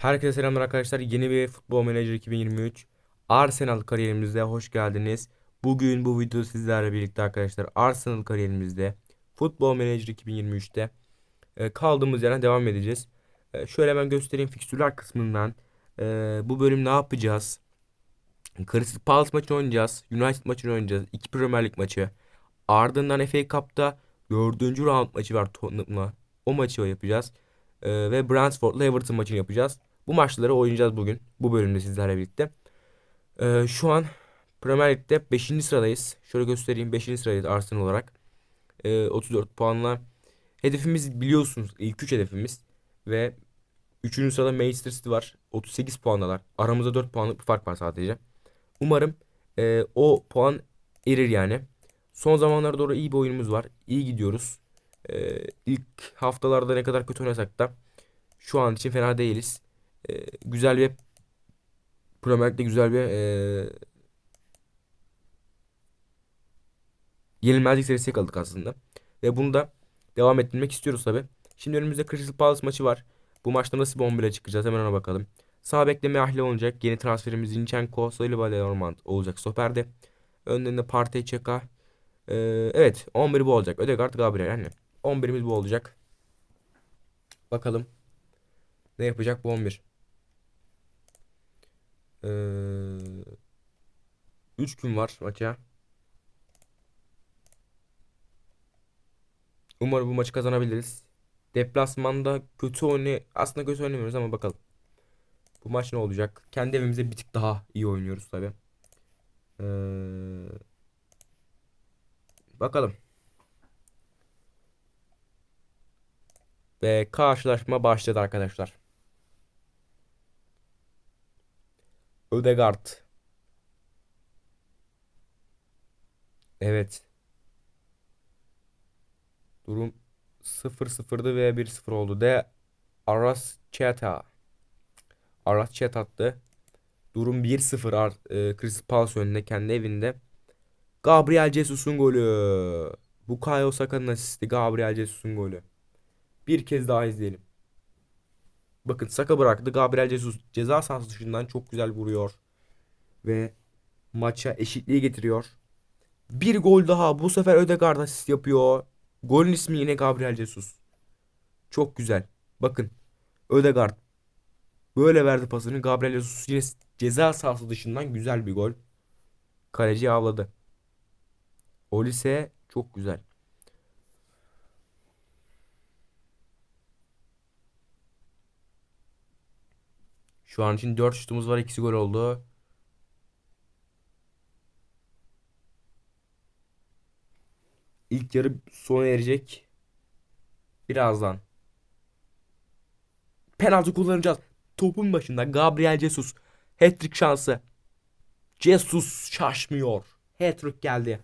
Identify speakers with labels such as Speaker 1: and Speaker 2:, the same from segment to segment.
Speaker 1: Herkese selamlar arkadaşlar. Yeni bir Futbol Manager 2023 Arsenal kariyerimizde hoş geldiniz. Bugün bu video sizlerle birlikte arkadaşlar Arsenal kariyerimizde Futbol Manager 2023'te e, kaldığımız yerden devam edeceğiz. E, şöyle hemen göstereyim fikstürler kısmından. E, bu bölüm ne yapacağız? Crystal Palace maçını oynayacağız. United maçını oynayacağız. İki Premier Lig maçı. Ardından FA Cup'ta dördüncü round maçı var Tottenham'la. O maçı yapacağız. E, ve Brentford'la Everton maçını yapacağız. Bu maçları oynayacağız bugün. Bu bölümde sizlerle birlikte. Ee, şu an Premier Lig'de 5. sıradayız. Şöyle göstereyim 5. sıradayız Arsenal olarak. Ee, 34 puanla. Hedefimiz biliyorsunuz ilk 3 hedefimiz. Ve 3. sırada Manchester City var. 38 puandalar. Aramızda 4 puanlık bir fark var sadece. Umarım e, o puan erir yani. Son zamanlarda doğru iyi bir oyunumuz var. İyi gidiyoruz. Ee, ilk haftalarda ne kadar kötü oynasak da şu an için fena değiliz. Ee, güzel bir Premier Lig'de güzel bir e, yenilmezlik serisi yakaladık aslında. Ve bunu da devam ettirmek istiyoruz tabi. Şimdi önümüzde Crystal Palace maçı var. Bu maçta nasıl bir 11'e çıkacağız hemen ona bakalım. Sağ bekleme Ahle olacak. Yeni transferimiz Zinchenko, Saliba, Lenormand olacak stoperde. Önlerinde Partey, Çeka. Ee, evet 11 bu olacak. Ödegaard, Gabriel yani. 11'imiz bu olacak. Bakalım ne yapacak bu 11. Ee, 3 gün var maça. Umarım bu maçı kazanabiliriz. Deplasmanda kötü oynay aslında kötü oynamıyoruz ama bakalım. Bu maç ne olacak? Kendi evimizde bir tık daha iyi oynuyoruz tabi. Ee, bakalım. Ve karşılaşma başladı arkadaşlar. Ödegaard. Evet. Durum 0-0'dı ve 1-0 oldu. De Arrascaeta. Arrascaeta attı. Durum 1-0 Ar e, Crystal Palace önünde kendi evinde. Gabriel Jesus'un golü. Bukayo Saka'nın asisti Gabriel Jesus'un golü. Bir kez daha izleyelim. Bakın Saka bıraktı. Gabriel Jesus ceza sahası dışından çok güzel vuruyor. Ve maça eşitliği getiriyor. Bir gol daha. Bu sefer Ödegaard asist yapıyor. Golün ismi yine Gabriel Jesus. Çok güzel. Bakın. Ödegaard böyle verdi pasını. Gabriel Jesus yine ceza sahası dışından güzel bir gol. Kaleci avladı. Olise çok güzel. Şu an için 4 şutumuz var. ikisi gol oldu. İlk yarı sona erecek. Birazdan. Penaltı kullanacağız. Topun başında Gabriel Jesus. Hat-trick şansı. Jesus şaşmıyor. Hat-trick geldi.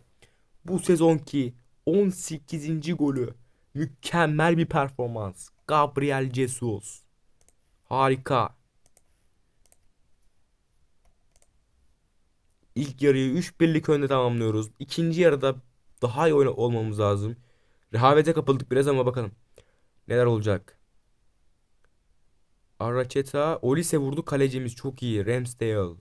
Speaker 1: Bu sezonki 18. golü. Mükemmel bir performans. Gabriel Jesus. Harika. İlk yarıyı 3 birlik önde tamamlıyoruz. İkinci yarıda daha iyi oyna olmamız lazım. Rehavete kapıldık biraz ama bakalım. Neler olacak. Arracheta, Olise vurdu kalecimiz çok iyi. Ramsdale.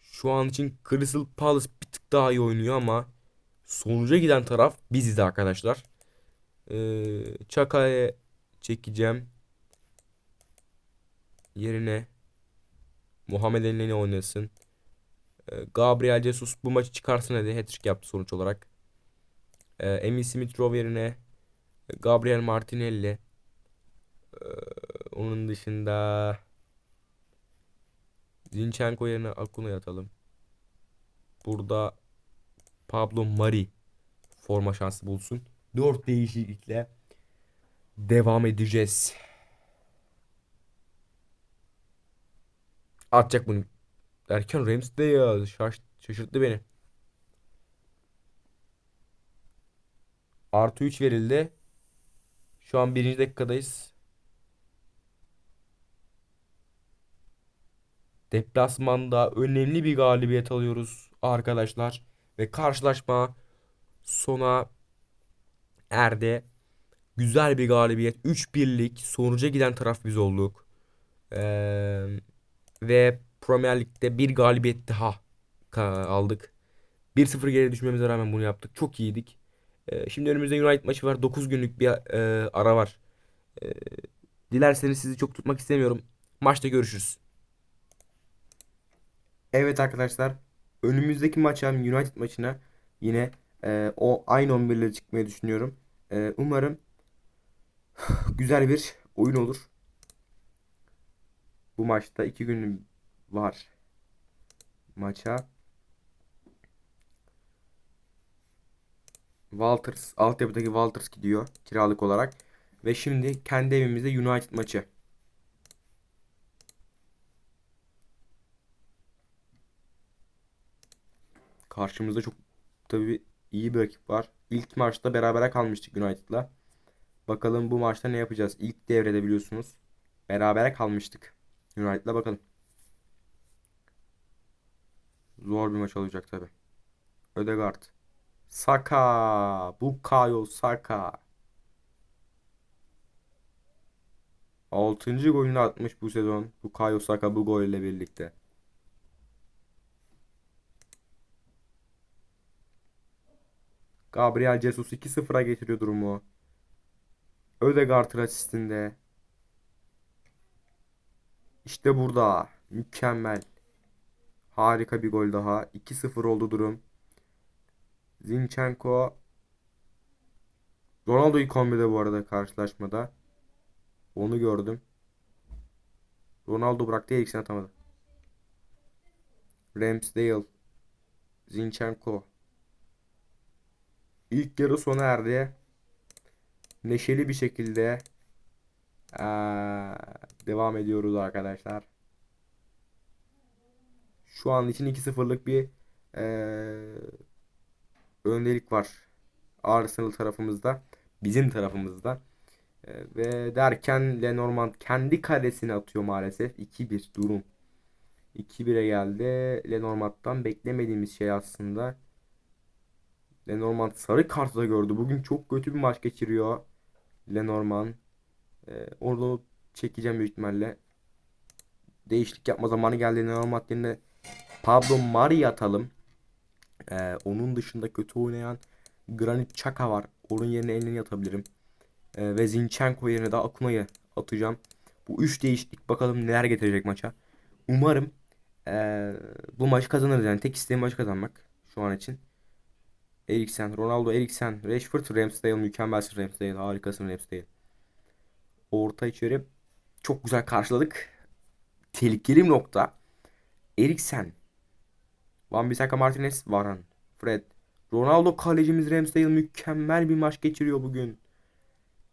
Speaker 1: Şu an için Crystal Palace bir tık daha iyi oynuyor ama sonuca giden taraf biziz arkadaşlar. Ee, Çaka'ya çekeceğim. Yerine Muhammed Elneny oynasın. Ee, Gabriel Jesus bu maçı çıkarsın dedi. Hat-trick yaptı sonuç olarak. Ee, Emil Smith Rowe yerine Gabriel Martinelli. Ee, onun dışında Zinchenko yerine Akuna'ya atalım. Burada Pablo Mari forma şansı bulsun. 4 değişiklikle devam edeceğiz. Atacak bunu. Erken Rams'de ya şaş şaşırttı beni. Artı 3 verildi. Şu an birinci dakikadayız. Deplasmanda önemli bir galibiyet alıyoruz arkadaşlar. Ve karşılaşma sona erdi. Güzel bir galibiyet. 3-1'lik sonuca giden taraf biz olduk. Ee, ve Premier Lig'de bir galibiyet daha aldık. 1-0 geri düşmemize rağmen bunu yaptık. Çok iyiydik. Ee, şimdi önümüzde United maçı var. 9 günlük bir e, ara var. Ee, dilerseniz sizi çok tutmak istemiyorum. Maçta görüşürüz. Evet arkadaşlar. Önümüzdeki maça United maçına yine e, o aynı 11 ile çıkmayı düşünüyorum. E, umarım güzel bir oyun olur. Bu maçta 2 gün var maça. Walters, altyapıdaki Walters gidiyor kiralık olarak. Ve şimdi kendi evimizde United maçı. Karşımızda çok tabii iyi bir rakip var. İlk maçta berabere kalmıştık United'la. Bakalım bu maçta ne yapacağız? İlk devrede biliyorsunuz. Berabere kalmıştık. United'la bakalım. Zor bir maç olacak tabii. Ödegaard. Saka. Bukayo Saka. 6. golünü atmış bu sezon. Bukayo Saka bu golle birlikte. Gabriel Jesus 2-0'a getiriyor durumu. Ödegaard'ın asistinde. İşte burada. Mükemmel. Harika bir gol daha. 2-0 oldu durum. Zinchenko Ronaldo ilk 11'de bu arada karşılaşmada. Onu gördüm. Ronaldo bıraktı Eriksen atamadı. Ramsdale Zinchenko İlk yarı sona erdi. Neşeli bir şekilde eee, devam ediyoruz arkadaşlar. Şu an için 2-0'lık bir eee, öndelik var. Arsenal tarafımızda. Bizim tarafımızda. Eee, ve derken Lenormand kendi kalesine atıyor maalesef. 2-1 durum. 2-1'e geldi. Lenormand'dan beklemediğimiz şey aslında. Lenormand sarı kartı da gördü. Bugün çok kötü bir maç geçiriyor. Lenormand. Ee, onu çekeceğim büyük ihtimalle. Değişiklik yapma zamanı geldi. Lenormand yerine Pablo Mari atalım. Ee, onun dışında kötü oynayan Granit Xhaka var. Onun yerine elini atabilirim. Ee, ve Zinchenko yerine de Akuna'yı atacağım. Bu üç değişiklik bakalım neler getirecek maça. Umarım ee, bu maçı kazanırız yani. Tek isteğim maçı kazanmak şu an için. Eriksen, Ronaldo, Eriksen, Rashford, Ramsdale mükemmelsin Ramsdale, harikasın Ramsdale. Orta içeri çok güzel karşıladık. Tehlikeli bir nokta. Eriksen, Van Bissaka Martinez, Varane, Fred, Ronaldo kalecimiz Ramsdale mükemmel bir maç geçiriyor bugün.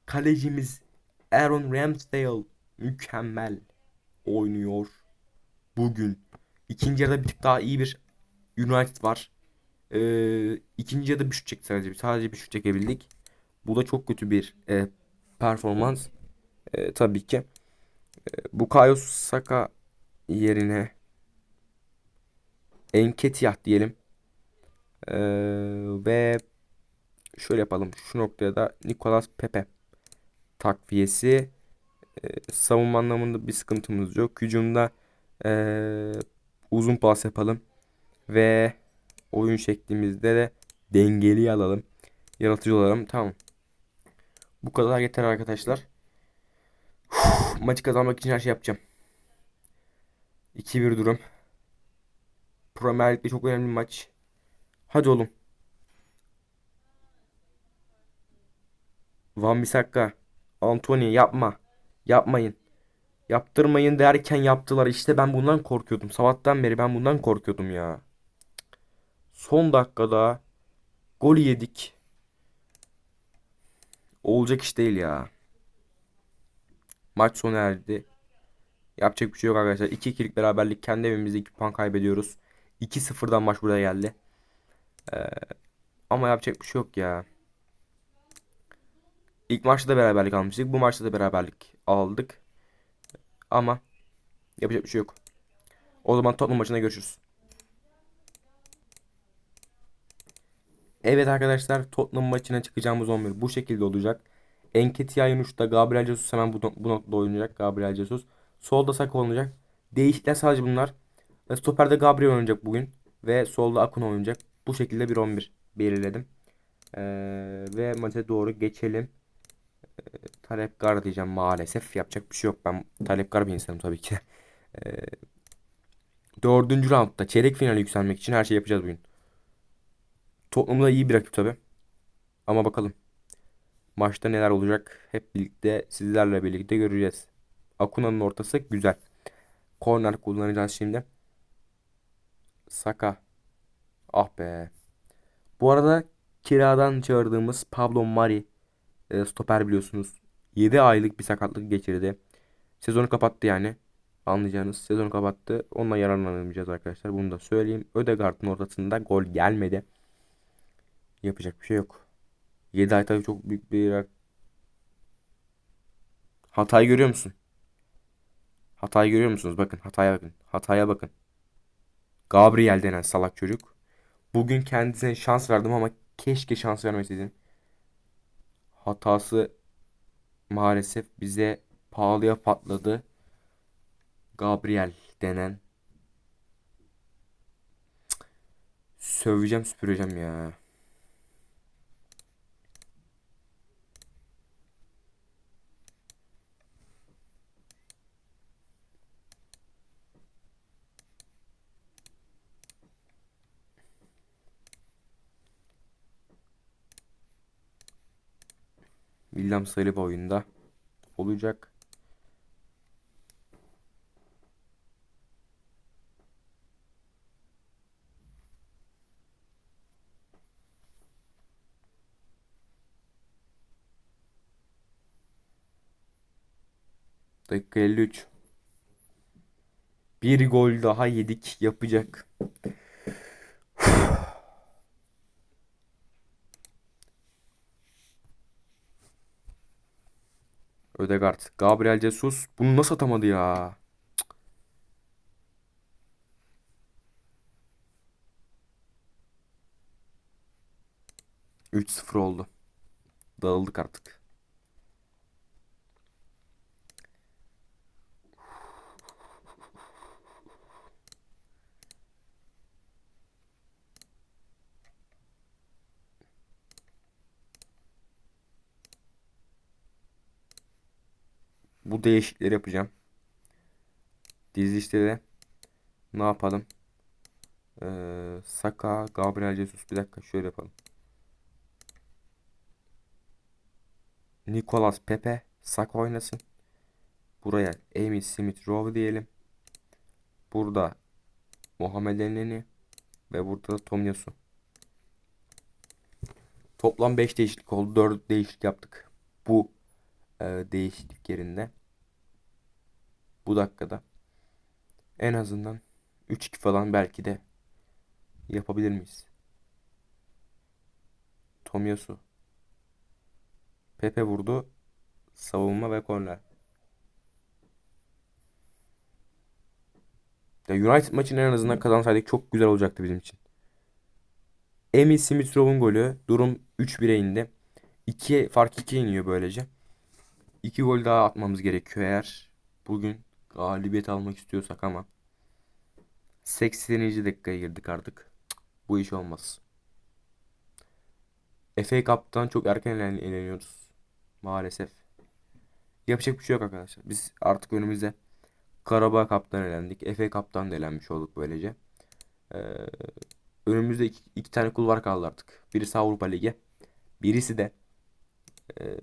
Speaker 1: Kalecimiz Aaron Ramsdale mükemmel oynuyor bugün. İkinci yarıda bir tık daha iyi bir United var. Ee, ikinci ya da bir şut çekti sadece. Sadece bir şut çekebildik. Bu da çok kötü bir e, performans. E, tabii ki. E, Bukayo Saka yerine Enketiah diyelim. E, ve şöyle yapalım. Şu noktaya da Nicolas Pepe takviyesi. E, savunma anlamında bir sıkıntımız yok. Hücumda e, uzun pas yapalım. Ve oyun şeklimizde de dengeli alalım. Yaratıcı olalım. Tamam. Bu kadar yeter arkadaşlar. Uf, maçı kazanmak için her şey yapacağım. 2-1 durum. Premier Lig'de çok önemli bir maç. Hadi oğlum. Van Bissaka. Anthony yapma. Yapmayın. Yaptırmayın derken yaptılar. İşte ben bundan korkuyordum. Sabahtan beri ben bundan korkuyordum ya. Son dakikada gol yedik. Olacak iş değil ya. Maç sona erdi. Yapacak bir şey yok arkadaşlar. 2-2'lik beraberlik kendi evimizde 2 puan kaybediyoruz. 2-0'dan maç buraya geldi. Ee, ama yapacak bir şey yok ya. İlk maçta da beraberlik almıştık. Bu maçta da beraberlik aldık. Ama yapacak bir şey yok. O zaman Tottenham maçında görüşürüz. Evet arkadaşlar Tottenham maçına çıkacağımız 11 bu şekilde olacak. Enketiah uçta Gabriel Jesus hemen bu, bu noktada oynayacak. Gabriel Jesus. Solda Saka oynayacak. Değişiklikler sadece bunlar. Stoper'de Gabriel oynayacak bugün. Ve solda Akun oynayacak. Bu şekilde bir 11 belirledim. Ee, ve maça doğru geçelim. Ee, Talep Gar diyeceğim maalesef. Yapacak bir şey yok. Ben Talep Gar bir insanım tabii ki. Ee, dördüncü roundda çeyrek finale yükselmek için her şey yapacağız bugün. Tottenham'da iyi bir rakip tabii. Ama bakalım. Maçta neler olacak hep birlikte sizlerle birlikte göreceğiz. Akuna'nın ortası güzel. Korner kullanacağız şimdi. Saka. Ah be. Bu arada kiradan çağırdığımız Pablo Mari e, stoper biliyorsunuz. 7 aylık bir sakatlık geçirdi. Sezonu kapattı yani. Anlayacağınız sezonu kapattı. Onunla yararlanamayacağız arkadaşlar. Bunu da söyleyeyim. Ödegaard'ın ortasında gol gelmedi. Yapacak bir şey yok. 7 ay tabii çok büyük bir Hatayı görüyor musun? Hatayı görüyor musunuz? Bakın hataya bakın. Hataya bakın. Gabriel denen salak çocuk. Bugün kendisine şans verdim ama keşke şans vermeseydim. Hatası maalesef bize pahalıya patladı. Gabriel denen. Söveceğim süpüreceğim ya. William Saliba oyunda olacak. Dakika 53. Bir gol daha yedik yapacak. Ödegaard. Gabriel Jesus. Bunu nasıl atamadı ya? Cık. 3-0 oldu. Dağıldık artık. Bu değişiklikleri yapacağım. Dizilişte ne yapalım? Ee, Saka, Gabriel Jesus. Bir dakika şöyle yapalım. Nicolas Pepe Saka oynasın. Buraya Emil Smith Rowe diyelim. Burada Muhammed Elneny ve burada da Tomiyasu. Toplam 5 değişiklik oldu. 4 değişiklik yaptık. Bu e, değişiklik yerinde. Bu dakikada. En azından 3-2 falan belki de yapabilir miyiz? Tomiyasu. Pepe vurdu. Savunma ve korner. Ya United maçını en azından kazansaydık çok güzel olacaktı bizim için. Emil Smith Rowe'un golü. Durum 3-1'e indi. 2 fark 2 iniyor böylece. 2 gol daha atmamız gerekiyor eğer bugün galibiyet almak istiyorsak ama 80. dakikaya girdik artık. Bu iş olmaz. FA Cup'tan çok erken elen- eleniyoruz. Maalesef. Yapacak bir şey yok arkadaşlar. Biz artık önümüzde Karabağ Cup'tan elendik. FA Cup'tan da elenmiş olduk böylece. Ee, önümüzde iki, iki tane kulvar kaldı artık. Birisi Avrupa Ligi. Birisi de e,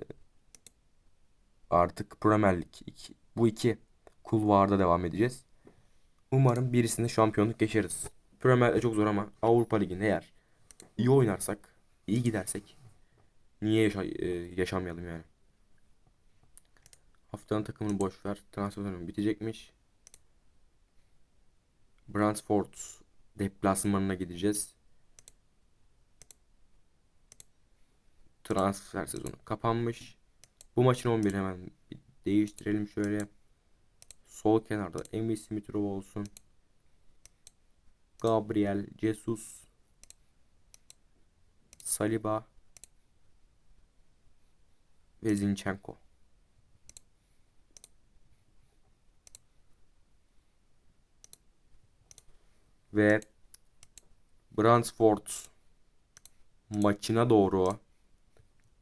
Speaker 1: artık Premier Lig. İki, bu iki kulvarda devam edeceğiz. Umarım birisinde şampiyonluk geçeriz. Premier Lig çok zor ama Avrupa Ligi'nde eğer iyi oynarsak, iyi gidersek niye yaşa e, yaşamayalım yani. Haftanın takımını boş ver. Transfer dönemi bitecekmiş. Brentford deplasmanına gideceğiz. Transfer sezonu kapanmış. Bu maçın 11 hemen değiştirelim şöyle. Sol kenarda Emil Smith Rowe olsun. Gabriel Jesus. Saliba. ve Zinchenko. Ve Brentford maçına doğru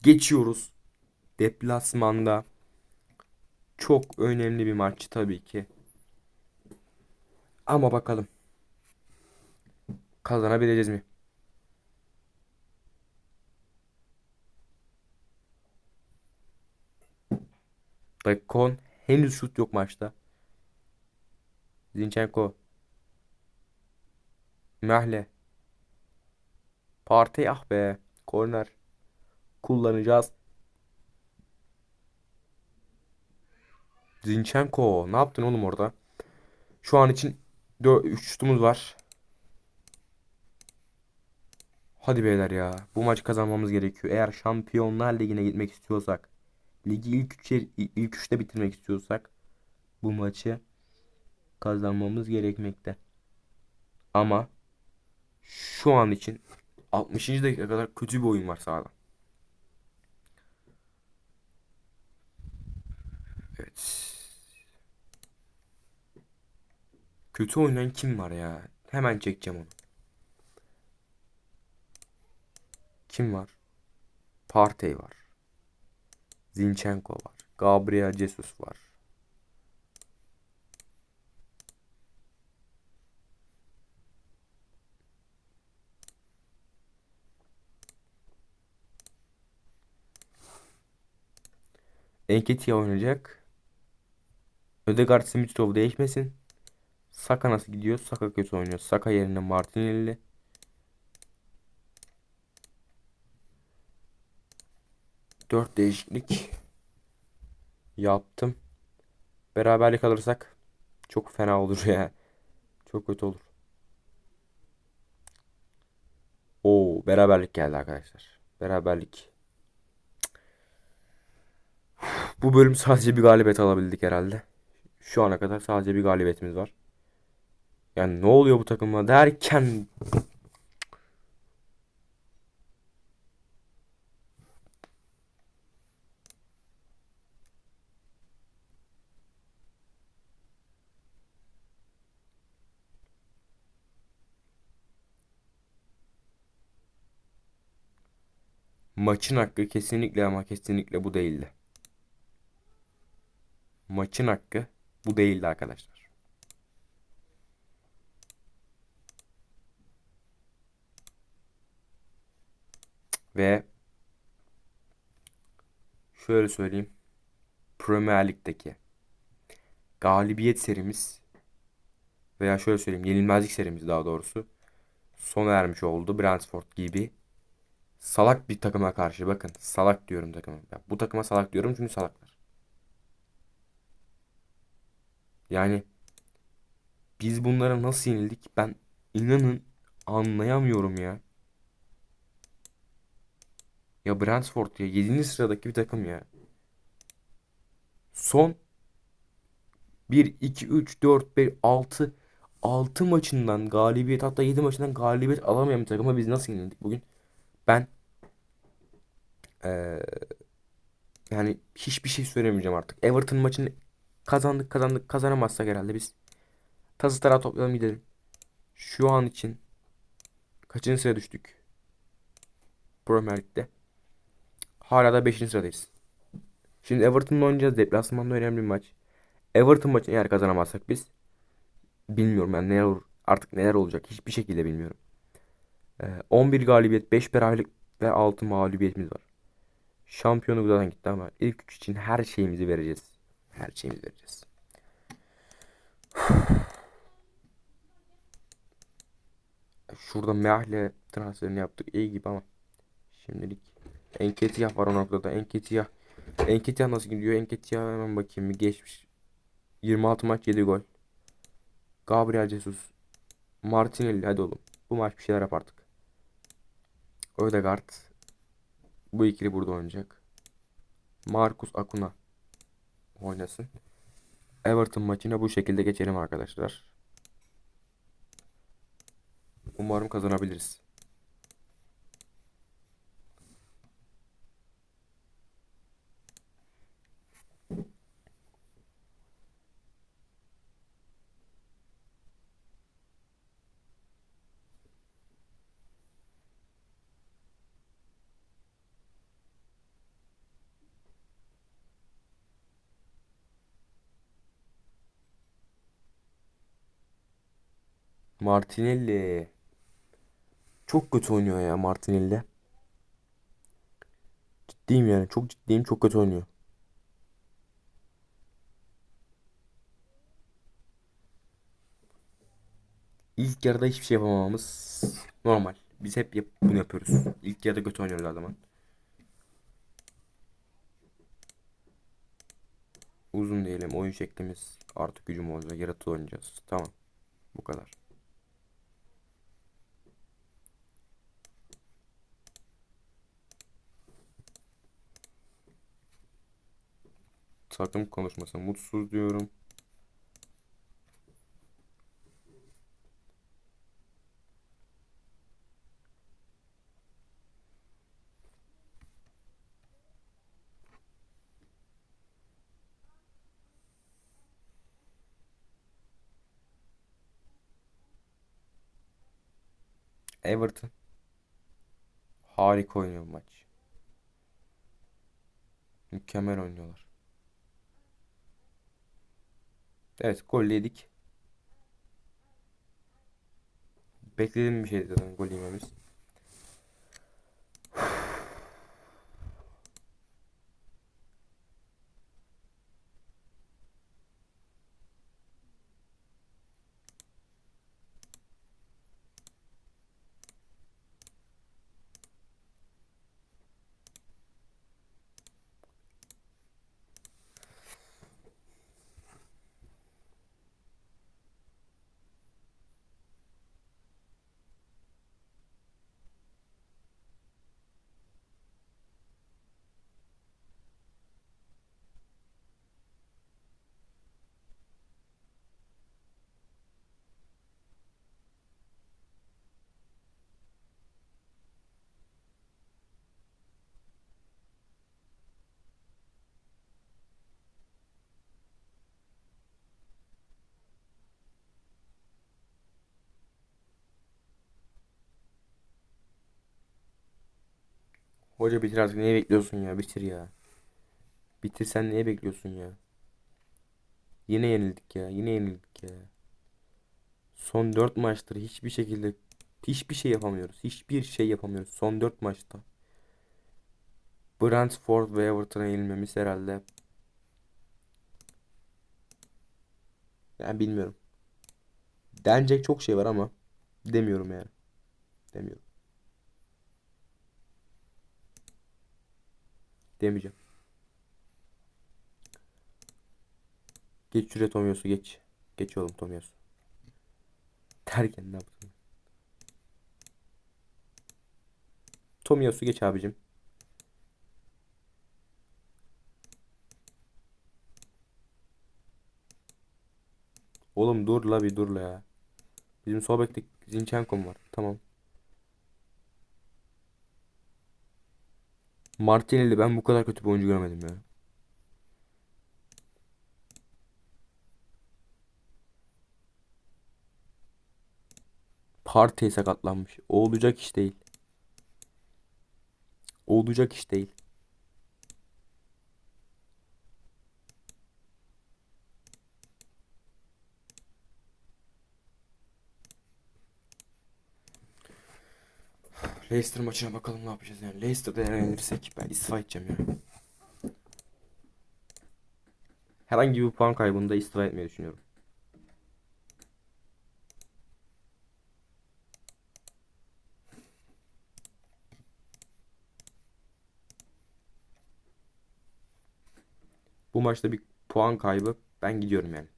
Speaker 1: geçiyoruz. Deplasmanda çok önemli bir maç tabii ki. Ama bakalım. Kazanabileceğiz mi? Dakikon henüz şut yok maçta. Zinchenko. Mahle. Partey ah be. Korner. Kullanacağız. Zinchenko. Ne yaptın oğlum orada? Şu an için 3 şutumuz var. Hadi beyler ya. Bu maçı kazanmamız gerekiyor. Eğer Şampiyonlar Ligi'ne gitmek istiyorsak, ligi ilk üçe, ilk üçte bitirmek istiyorsak bu maçı kazanmamız gerekmekte. Ama şu an için 60. dakika kadar kötü bir oyun var sahada. Evet. Kötü oynayan kim var ya? Hemen çekeceğim onu. Kim var? Partey var. Zinchenko var. Gabriel Jesus var. Enketia oynayacak. Ödegaard Smith değişmesin. Saka nasıl gidiyor? Saka kötü oynuyor. Saka yerine Martinelli. Dört değişiklik yaptım. Beraberlik alırsak çok fena olur ya. Çok kötü olur. Oo, beraberlik geldi arkadaşlar. Beraberlik. Bu bölüm sadece bir galibiyet alabildik herhalde. Şu ana kadar sadece bir galibiyetimiz var. Yani ne oluyor bu takıma derken Maçın hakkı kesinlikle ama kesinlikle bu değildi. Maçın hakkı bu değildi arkadaşlar. Ve şöyle söyleyeyim. Premier Lig'deki galibiyet serimiz veya şöyle söyleyeyim yenilmezlik serimiz daha doğrusu sona ermiş oldu. Brentford gibi salak bir takıma karşı bakın salak diyorum takıma. Ya, bu takıma salak diyorum çünkü salaklar. Yani biz bunlara nasıl yenildik ben inanın anlayamıyorum ya. Ya Brentford ya 7. sıradaki bir takım ya. Son 1 2 3 4 5 6 6 maçından galibiyet hatta 7 maçından galibiyet alamayan bir takıma biz nasıl yenildik bugün? Ben ee, yani hiçbir şey söylemeyeceğim artık. Everton maçını kazandık kazandık kazanamazsak herhalde biz tazı tarağı toplayalım gidelim. Şu an için kaçıncı sıraya düştük? Premier Lig'de. Hala da 5. sıradayız. Şimdi Everton'la oynayacağız. Deplasmanda önemli bir maç. Everton maçını eğer kazanamazsak biz bilmiyorum yani neler olur. Artık neler olacak hiçbir şekilde bilmiyorum. Ee, 11 galibiyet, 5 beraberlik ve 6 mağlubiyetimiz var. Şampiyonluk zaten gitti ama ilk üç için her şeyimizi vereceğiz. Her şeyimizi vereceğiz. Şurada Mehle transferini yaptık iyi gibi ama şimdilik Enketiyah var o noktada. Enketiyah. Enketiyah nasıl gidiyor? Enketiyah hemen bakayım bir geçmiş. 26 maç 7 gol. Gabriel Jesus. Martinelli hadi oğlum. Bu maç bir şeyler yap artık. Ödegaard. Bu ikili burada oynayacak. Marcus Acuna oynasın. Everton maçına bu şekilde geçelim arkadaşlar. Umarım kazanabiliriz. Martinelli. Çok kötü oynuyor ya Martinelli. Ciddiyim yani. Çok ciddiyim. Çok kötü oynuyor. İlk yarıda hiçbir şey yapamamamız normal. Biz hep yap bunu yapıyoruz. İlk yarıda kötü oynuyoruz her zaman. Uzun diyelim. Oyun şeklimiz artık hücum olacak. Yaratıcı oynayacağız. Tamam. Bu kadar. Takım konuşması mutsuz diyorum. Everton harika oynuyor bu maç. Mükemmel oynuyorlar. Evet gol yedik. Beklediğim bir şeydi zaten gol yememiz. Hoca bitir artık neye bekliyorsun ya bitir ya. Bitir sen neye bekliyorsun ya. Yine yenildik ya yine yenildik ya. Son 4 maçtır hiçbir şekilde hiçbir şey yapamıyoruz. Hiçbir şey yapamıyoruz son 4 maçta. Brentford ve Everton'a yenilmemiz herhalde. Yani bilmiyorum. Denecek çok şey var ama demiyorum yani. Demiyorum. Demeyeceğim. Geç şuraya Tomiyasu geç. Geç oğlum Tomiyasu. Derken ne yaptın? Tomiyasu geç abicim. Oğlum dur la bir dur la ya. Bizim sol bekte Zinchenko'm var. Tamam. Martinelli ben bu kadar kötü bir oyuncu görmedim ya. Partey sakatlanmış. Olacak iş değil. Olacak iş değil. Leicester maçına bakalım ne yapacağız yani. Leicester'da yenilirsek ben istifa edeceğim ya. Herhangi bir puan kaybında istifa etmeyi düşünüyorum. Bu maçta bir puan kaybı ben gidiyorum yani.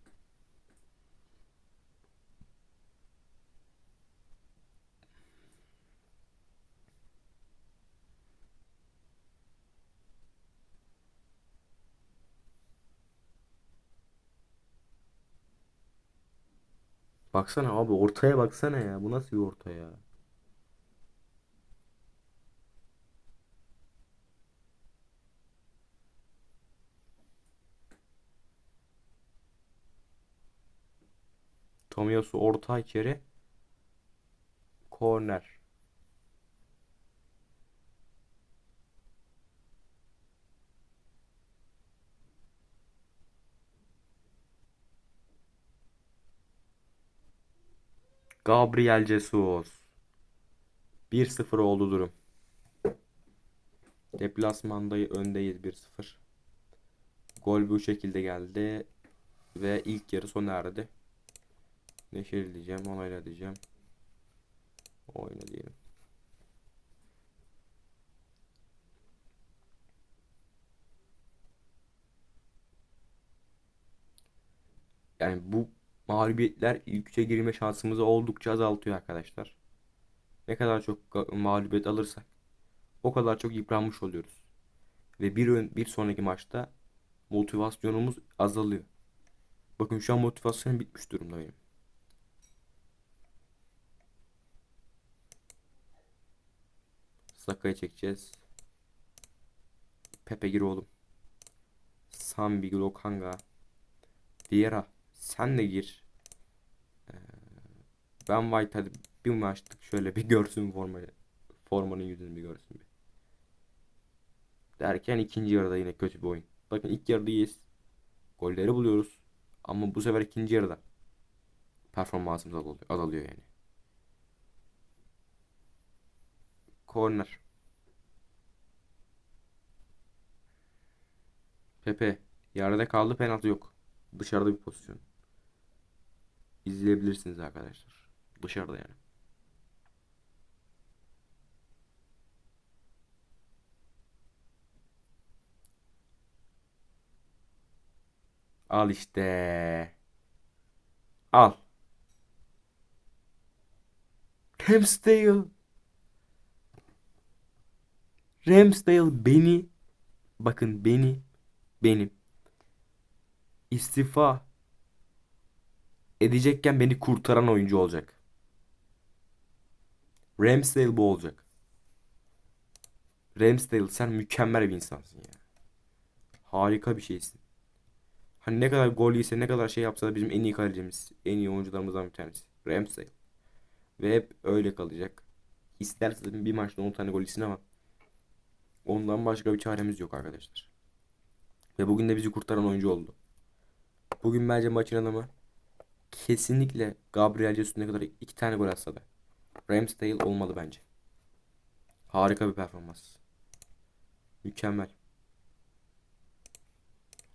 Speaker 1: Baksana abi ortaya baksana ya. Bu nasıl bir orta ya? Tomiyasu orta içeri. Korner. Gabriel Jesus. 1-0 oldu durum. Deplasmanda öndeyiz 1-0. Gol bu şekilde geldi. Ve ilk yarı sona erdi. Neşeli diyeceğim, onayla diyeceğim. Oyna diyelim. Yani bu mağlubiyetler ilk üçe girme şansımızı oldukça azaltıyor arkadaşlar. Ne kadar çok mağlubiyet alırsak o kadar çok yıpranmış oluyoruz. Ve bir ön, bir sonraki maçta motivasyonumuz azalıyor. Bakın şu an motivasyonum bitmiş durumda benim. Çekeceğiz. Pepe gir oğlum. Sambi, Lokanga. Vieira sen de gir. Ee, ben White hadi bir maçlık şöyle bir görsün formayı. Formanın yüzünü bir görsün bir. Derken ikinci yarıda yine kötü bir oyun. Bakın ilk yarıda iyiyiz. Golleri buluyoruz. Ama bu sefer ikinci yarıda performansımız azalıyor, azalıyor yani. Corner. Pepe. Yerde kaldı penaltı yok. Dışarıda bir pozisyon. İzleyebilirsiniz arkadaşlar. Dışarıda yani. Al işte. Al. Ramsdale. Ramsdale beni bakın beni benim istifa edecekken beni kurtaran oyuncu olacak. Ramsdale bu olacak. Ramsdale sen mükemmel bir insansın ya. Harika bir şeysin. Hani ne kadar gol yese ne kadar şey yapsa da bizim en iyi kalecimiz, en iyi oyuncularımızdan bir tanesi. Ramsdale. Ve hep öyle kalacak. İsterse bir maçta 10 tane gol yesin ama ondan başka bir çaremiz yok arkadaşlar. Ve bugün de bizi kurtaran oyuncu oldu. Bugün bence maçın adamı kesinlikle Gabriel Jesus ne kadar iki tane gol atsa da Ramsdale olmalı bence. Harika bir performans. Mükemmel.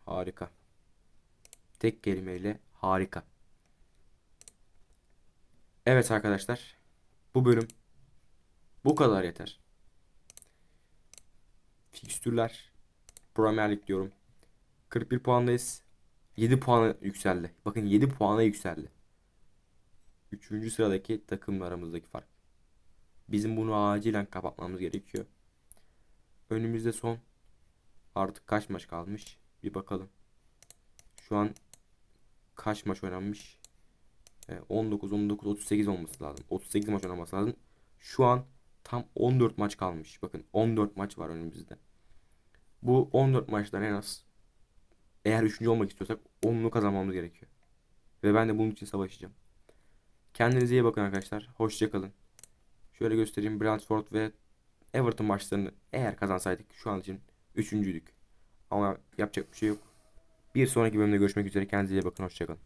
Speaker 1: Harika. Tek kelimeyle harika. Evet arkadaşlar. Bu bölüm bu kadar yeter. Fikstürler Premier Lig diyorum. 41 puandayız. 7 puana yükseldi. Bakın 7 puana yükseldi. 3. sıradaki takımla aramızdaki fark. Bizim bunu acilen kapatmamız gerekiyor. Önümüzde son artık kaç maç kalmış? Bir bakalım. Şu an kaç maç oynanmış? Ee, 19, 19, 38 olması lazım. 38 maç oynaması lazım. Şu an tam 14 maç kalmış. Bakın 14 maç var önümüzde. Bu 14 maçtan en az eğer 3. olmak istiyorsak 10'unu kazanmamız gerekiyor. Ve ben de bunun için savaşacağım. Kendinize iyi bakın arkadaşlar. Hoşçakalın. Şöyle göstereyim Brentford ve Everton maçlarını eğer kazansaydık şu an için üçüncüydük. Ama yapacak bir şey yok. Bir sonraki bölümde görüşmek üzere. Kendinize iyi bakın. Hoşçakalın.